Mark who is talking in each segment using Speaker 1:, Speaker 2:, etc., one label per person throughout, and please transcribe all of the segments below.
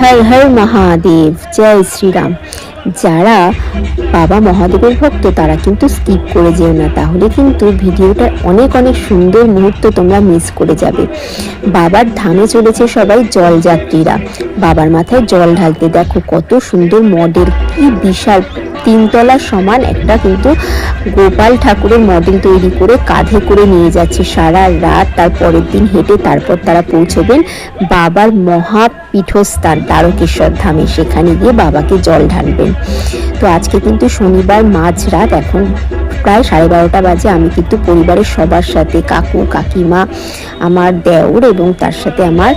Speaker 1: হর হর মহাদেব। জয় শ্রীরাম। যারা বাবা মহাদেবের ভক্ত, তারা কিন্তু স্কিপ করে যেও না। তাহলে কিন্তু ভিডিওটা অনেক অনেক সুন্দর মুহূর্ত তোমরা মিস করে যাবে। বাবার ধানে চলেছে সবাই জল যাত্রীরা। বাবার মাথায় জল ঢালতে দেখো কত সুন্দর মডেল কি বিশাল তিনতলা সমান একটা কিন্তু গোপাল ঠাকুরের মডেল তৈরি করে কাঁধে করে নিয়ে যাচ্ছে। সারা রাত তার পরের দিন হেঁটে তারপর তারা পৌঁছবেন বাবার মহাপীঠস্থান তারকেশ্বর ধামে। সেখানে গিয়ে বাবাকে জল ঢালবেন। তো আজকে কিন্তু শনিবার মাঝরাত এখন প্রায় সাড়ে বারোটা বাজে। আমি কিন্তু পরিবারের সবার সাথে, কাকু, কাকিমা, আমার দেওর এবং তার সাথে আমার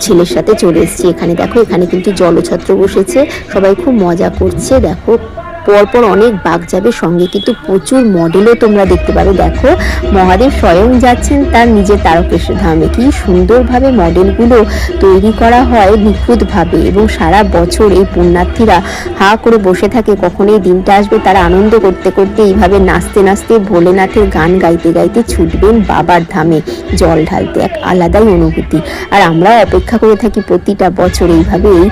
Speaker 1: ছেলের সাথে চলে এসেছি। এখানে দেখো, এখানে কিন্তু জলছত্র বসেছে। সবাই খুব মজা করছে। দেখো পরপর অনেক বাঘ যাবে সঙ্গে, কিন্তু প্রচুর মডেলও তোমরা দেখতে পাবে। দেখো, মহাদেব স্বয়ং যাচ্ছেন তার নিজের তারকেশ্বর ধামে। কি সুন্দরভাবে মডেলগুলো তৈরি করা হয় নিখুঁতভাবে, এবং সারা বছর এই পুণ্যার্থীরা হা করে বসে থাকে। কখন এই দিনটা আসবে তারা আনন্দ করতে করতে এইভাবে নাচতে নাচতে ভোলেনাথের গান গাইতে গাইতে ছুটবেন বাবার ধামে জল ঢালতে। এক আলাদাই অনুভূতি। আর আমরাও অপেক্ষা করে থাকি প্রতিটা বছর এইভাবে এই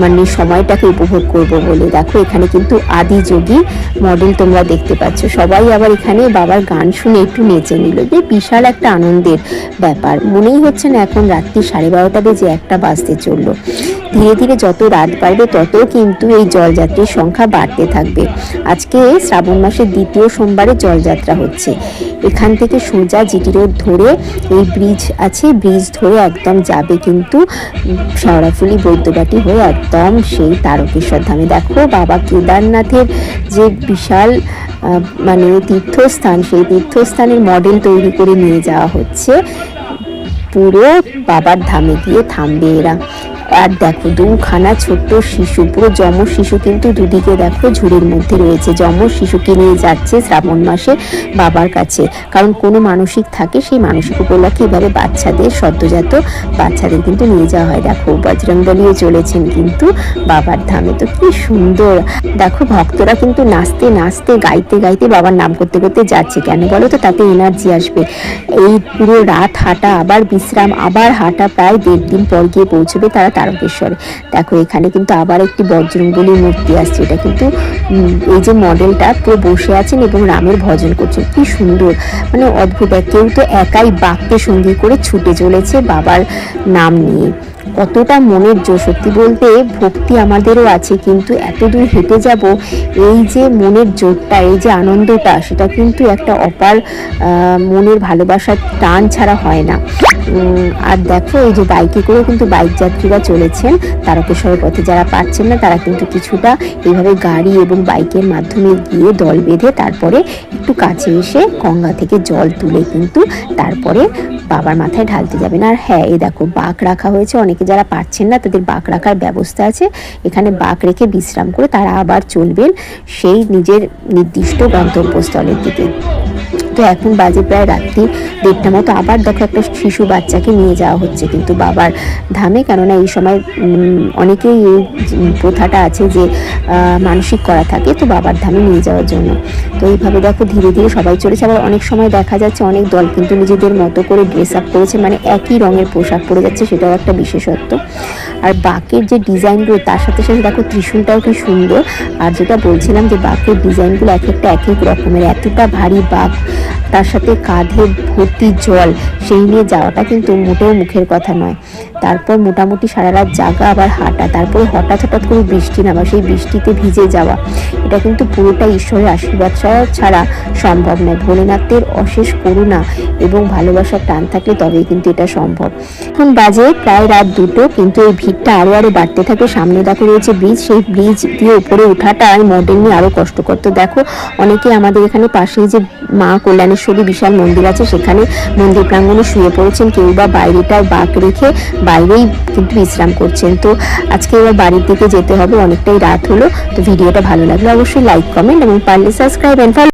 Speaker 1: মানে সময়টাকে উপভোগ করব বলে। দেখো, এখানে কিন্তু আদি যোগী মডেল তোমরা দেখতে পাচ্ছ। সবাই আবার এখানে বাবার গান শুনে একটু নেচে নিল যে বিশাল একটা আনন্দের ব্যাপার। মনেই হচ্ছে না এখন রাত্রি সাড়ে বারোটা বেজে একটা বাজতে চলল। ধীরে ধীরে যত রাত বাড়বে, তত কিন্তু এই জলযাত্রীর সংখ্যা বাড়তে থাকবে। আজকে শ্রাবণ মাসের দ্বিতীয় সোমবারে জলযাত্রা হচ্ছে। এখান থেকে সোজা জিটি রোড ধরে এই ব্রিজ আছে, ব্রিজ ধরে একদম যাবে কিন্তু শেওড়াফুলি বৈদ্যবাটি হয়ে একদম সেই তারকেশ্বর ধামে। দেখো বাবা কেদারনাথের যে বিশাল মানে তীর্থস্থান, সেই তীর্থস্থানের মডেল তৈরি করে নিয়ে যাওয়া হচ্ছে। পুরো বাবার ধামে গিয়ে থামবে এরা। আর দেখো, দুখানা ছোট্ট শিশু, পুরো যম শিশু কিন্তু দুদিকে দেখো ঝুড়ির মধ্যে রয়েছে। যম শিশুকে নিয়ে যাচ্ছে শ্রাবণ মাসে বাবার কাছে। কারণ কোনো মানসিক থাকে, সেই মানসিক উপলক্ষে এভাবে বাচ্চাদের, সদ্যজাত বাচ্চাদের কিন্তু নিয়ে যাওয়া হয়। দেখো বজরংবলিও চলেছেন কিন্তু বাবার ধামে। তো কি সুন্দর! দেখো, ভক্তরা কিন্তু নাচতে নাচতে, গাইতে গাইতে বাবার নাম করতে করতে যাচ্ছে। কেন বলো তো, তাতে এনার্জি আসবে। এই পুরো রাত হাঁটা, আবার বিশ্রাম, আবার হাঁটা, প্রায় দেড় দিন পর গিয়ে পৌঁছবে তারা তারকেশ্বরে। দেখো, এখানে কিন্তু আবার একটি বজ্রঙ্গলির মূর্তি আসছে। এটা কিন্তু এই যে মডেলটা পুরো বসে আছেন এবং রামের ভজন করছেন। কি সুন্দর! মানে অদ্ভুত, এক কেউ তো একাই বাঘকে সঙ্গী করে ছুটে চলেছে বাবার নাম নিয়ে। কতটা মনের জোর সত্যি বলতে ভক্তি আমাদেরও আছে, কিন্তু এত দূর হেঁটে যাব, এই যে মনের জোরটা, এই যে আনন্দটা, সেটা কিন্তু একটা অপার মনের ভালোবাসার টান ছাড়া হয় না। আর দেখো, এই যে বাইকে করেও কিন্তু বাইক যাত্রীরা চলেছেন। তারকেশ্বরের পথে যারা পাচ্ছেন না, তারা কিন্তু কিছুটা এইভাবে গাড়ি এবং বাইকের মাধ্যমে গিয়ে দল বেঁধে তারপরে একটু কাছে এসে গঙ্গা থেকে জল তুলে কিন্তু তারপরে বাবার মাথায় ঢালতে যাবেন। আর হ্যাঁ এই দেখো, বাঁক রাখা হয়েছে। অনেকে যারা পারছেন না, তাদের বাঁক রাখার ব্যবস্থা আছে। এখানে বাঁক রেখে বিশ্রাম করে তারা আবার চলবেন সেই নিজের নির্দিষ্ট গন্তব্যস্থলের দিকে। তো এখন বাজে প্রায় রাত্রি। দেড়টা মতো আবার দেখো একটা শিশু বাচ্চাকে নিয়ে যাওয়া হচ্ছে। কিন্তু বাবার ধামে, কেননা এই সময় অনেকেই এই প্রথাটা আছে যে মানসিক করা থাকে, তো বাবার ধামে নিয়ে যাওয়ার জন্য। তো এইভাবে দেখো ধীরে ধীরে সবাই চলেছে। আবার অনেক সময় দেখা যাচ্ছে অনেক দল কিন্তু নিজেদের মতো করে ড্রেস আপ করেছে মানে একই রঙের পোশাক পরে যাচ্ছে, সেটাও একটা বিশেষত্ব। আর বাকের যে ডিজাইনগুলো, তার সাথে সাথে দেখো ত্রিশূলটাও কি সুন্দর। আর যেটা বলছিলাম যে, বাকের ডিজাইনগুলো এক একটা এক এক রকমের। এতটা ভারী বাঘ তার সাথে কাঁধে ভর্তি জল। সেই নিয়ে যাওয়াটা কিন্তু মোটেও মুখের কথা নয়। তারপর মোটামুটি সারা রাত জাগা আবার হাঁটা, তারপরে হঠাৎ হঠাৎ করে বৃষ্টি নামা, সেই বৃষ্টিতে ভিজে যাওয়া। এটা কিন্তু পুরোটা ঈশ্বরের আশীর্বাদ ছাড়া সম্ভব নয়। ভোলেনাথের অশেষ করুণা এবং ভালোবাসার টান থাকলে তবেই কিন্তু এটা সম্ভব। এখন বাজে প্রায় রাত দুটো, কিন্তু এই ভিড়টা আরও আরও বাড়তে থাকে। সামনে দেখো রয়েছে ব্রিজ, সেই ব্রিজ দিয়ে উপরে ওঠাটা আর মডেল নিয়ে আরও কষ্টকর। তো দেখো, অনেকে আমাদের এখানে পাশেই যে মা কল্যাণেশ্বরী বিশাল মন্দির আছে, সেখানে মন্দির প্রাঙ্গণে শুয়ে পড়েছেন। কেউ বা বাইরেটায় বাঁক রেখে বাইরেই কিন্তু বিশ্রাম করছেন। তো আজকে এবার বাড়ির দিকে যেতে হবে, অনেকটাই রাত হলো। তো ভিডিওটা ভালো লাগলে অবশ্যই লাইক কমেন্ট এবং পারলে সাবস্ক্রাইব অ্যান্ড